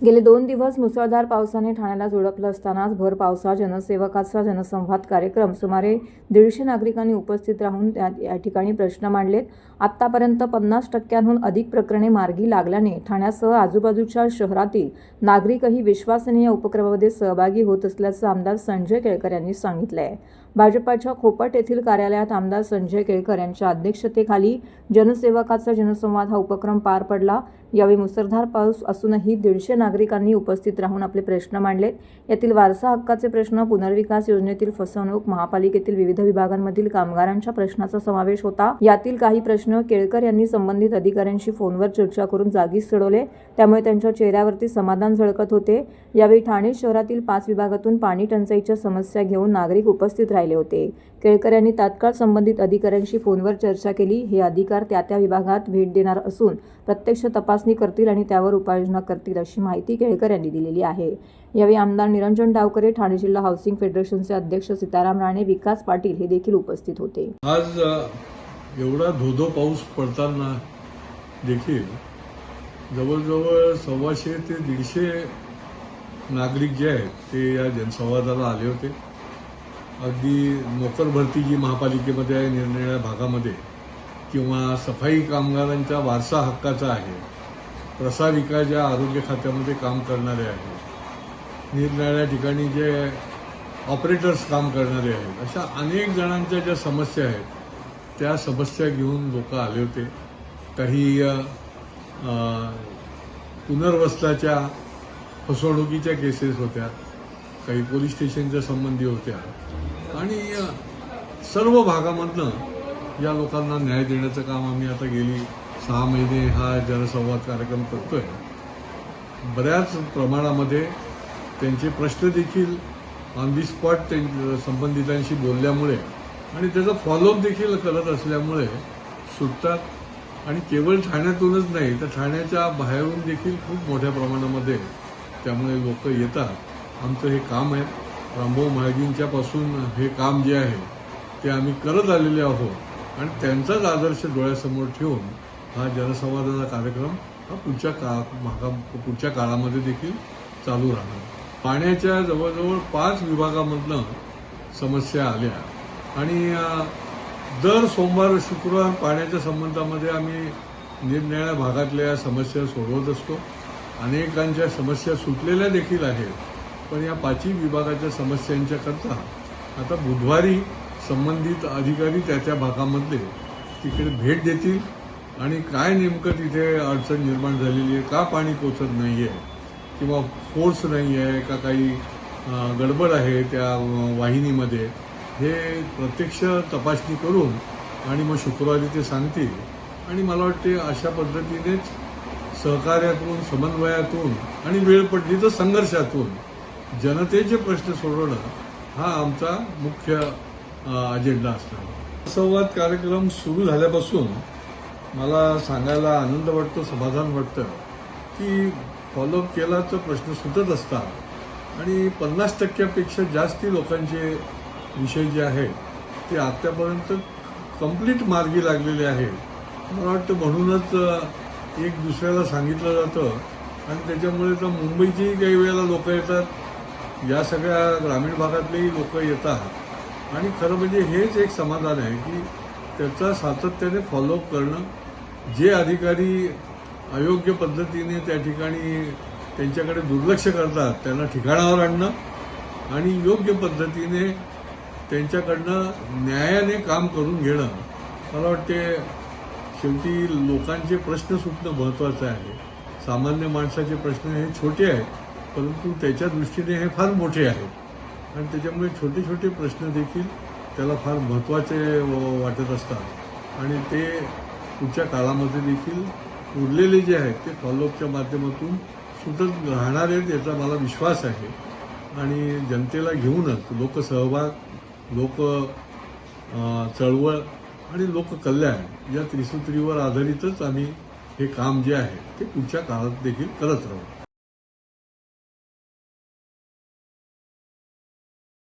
गेले दोन दिवस मुसळधार पावसाने ठाण्याला झोडपलं असतानाच भर पावसा जनसेवकाचा जनसंवाद कार्यक्रम सुमारे दीडशे नागरिकांनी उपस्थित राहून त्या या ठिकाणी प्रश्न मांडलेत. आत्तापर्यंत पन्नास टक्क्यांहून अधिक प्रकरणे मार्गी लागल्याने ठाण्यासह आजूबाजूच्या शहरातील नागरिकही विश्वसनीय या उपक्रमामध्ये सहभागी होत असल्याचं आमदार संजय केळकर यांनी सांगितलं आहे भाजपाच्या खोपट येथील कार्यालयात आमदार संजय केळकर यांच्या अध्यक्षतेखाली जनसेवकाचा जनसंवाद हा उपक्रम पार पडला. यावेळी मुसळधार पाऊस असूनही दीडशे नागरिकांनी उपस्थित राहून आपले प्रश्न मांडलेत. यातील वारसा हक्काचे प्रश्न पुनर्विकास योजनेतील फसवणूक महापालिकेतील विविध विभागांमधील कामगारांच्या प्रश्नाचा समावेश होता. यातील काही प्रश्न केळकर यांनी संबंधित अधिकाऱ्यांशी फोनवर चर्चा करून जागीच सोडवले. त्यामुळे त्यांच्या चेहऱ्यावरती समाधान झळकत होते. यावेळी ठाणे शहरातील पाच विभागातून पाणी टंचाईच्या समस्या घेऊन नागरिक उपस्थित राहिले. होते. केळकर यांनी तात्काळ संबंधित अधिकाऱ्यांशी फोनवर चर्चा केली. हे अधिकार त्या त्या विभागात भेट देणार असून प्रत्यक्ष तपासणी करतील आणि त्यावर उपाययोजना करतील अशी माहिती केळकर यांनी दिलेली आहे. यावेळी आमदार निरंजन डावकरे ठाणे जिल्हा हाऊसिंग फेडरेशनचे अध्यक्ष सीताराम राणे विकास पाटील हे देखील उपस्थित होते. आज एवढा धोधो पाऊस पडताना देखील जवळजवळ सव्वाशे ते दीडशे नागरिक जे आहेत ते या जनसंवादाला आले होते. अगदी नोकर भरती जी महापालिकेमध्ये आहे निरनिराळ्या भागामध्ये किंवा सफाई कामगारांच्या वारसा हक्काचा आहे प्रसारिका ज्या आरोग्य खात्यामध्ये काम करणारे आहेत निरनिराळ्या ठिकाणी जे ऑपरेटर्स काम करणारे आहेत अशा अनेक जणांच्या ज्या समस्या आहेत त्या समस्या घेऊन लोक आले होते. काही अ, पुनर्वसनाच्या फसवणुकीच्या केसेस होत्या. काही पोलीस स्टेशनच्या संबंधी होत्या. आणि सर्व भागामधनं या लोकांना न्याय देण्याचं काम आम्ही आता गेली सहा महिने हा जनसंवाद कार्यक्रम करतोय. बऱ्याच प्रमाणामध्ये त्यांचे प्रश्न देखील ऑन दी स्पॉट संबंधितांशी बोलल्यामुळे आणि त्याचा फॉलोअप देखील करत असल्यामुळे सुटतात. आणि केवळ ठाण्यातूनच नाही तर ठाण्याच्या बाहेरून देखील खूप मोठ्या प्रमाणामध्ये त्यामुळे लोक येतात. आमचं हे काम आहे. रामभाऊ महाजींच्यापासून हे काम जे आहे ते आम्ही करत आलेले आहोत. आणि त्यांचाच आदर्श डोळ्यासमोर ठेवून हा जनसंवादाचा कार्यक्रम हा पुढच्या काळा भागा पुढच्या काळामध्ये देखील चालू राहणार. पाण्याच्या जवळजवळ पाच विभागामधनं समस्या आल्या. आणि दर सोमवार शुक्रवार पाण्याच्या संबंधामध्ये आम्ही निरनिराळ्या भागातल्या समस्या सोडवत असतो. अनेकांच्या समस्या सुटलेल्या देखील आहेत. पण या पाचही विभागाच्या समस्यांच्या करता आता बुधवारी संबंधित अधिकारी त्या त्या भागामधले तिकडे भेट देतील आणि काय नेमकं तिथे अडचण निर्माण झालेली आहे का पाणी पोचत नाही आहे किंवा फोर्स नाही आहे का काही गडबड आहे त्या वाहिनीमध्ये हे प्रत्यक्ष तपासणी करून आणि मग शुक्रवारी ते सांगतील. आणि मला वाटते अशा पद्धतीनेच सहकार्यातून समन्वयातून आणि वेळ पडली तर संघर्षातून जनतेचे प्रश्न सोडवणं हा आमचा मुख्य अजेंडा असणार. संवाद कार्यक्रम सुरू झाल्यापासून मला सांगायला आनंद वाटतो समाधान वाटतं की फॉलोअप केला तर प्रश्न सुटत असतात आणि पन्नास टक्क्यापेक्षा जास्ती लोकांचे विषय जे आहेत ते आत्तापर्यंत कंप्लीट मार्गी लागलेले आहेत. मला वाटतं म्हणूनच एक दुसऱ्याला सांगितलं जातं आणि त्याच्यामुळे तर मुंबईची काही वेळेला लोक येतात. या सगळ्या ग्रामीण भागातलेही लोक येतात. आणि खरं म्हणजे हेच एक समाधान आहे की त्याचा सातत्याने फॉलोअप करणं जे अधिकारी अयोग्य पद्धतीने त्या ठिकाणी त्यांच्याकडे दुर्लक्ष करतात त्यांना ठिकाणावर आणणं आणि योग्य पद्धतीने त्यांच्याकडनं न्यायाने काम करून घेणं मला वाटते शेवटी लोकांचे प्रश्न सुटणं महत्त्वाचं आहे. सामान्य माणसाचे प्रश्न हे छोटे आहेत. परंतु त्याच्या दृष्टीने हे फार मोठे आहेत आणि त्याच्यामुळे छोटे छोटे प्रश्न देखील त्याला फार महत्त्वाचे व- वाटत असतात. आणि ते पुढच्या काळामध्ये देखील उरलेले जे आहेत ते फॉलोअपच्या माध्यमातून सुटत राहणार आहेत याचा मला विश्वास आहे. आणि जनतेला घेऊनच लोकसहभाग लोक चळवळ आणि लोककल्याण या त्रिसूत्रीवर आधारितच आम्ही हे काम जे आहे ते पुढच्या काळात देखील करत राहू.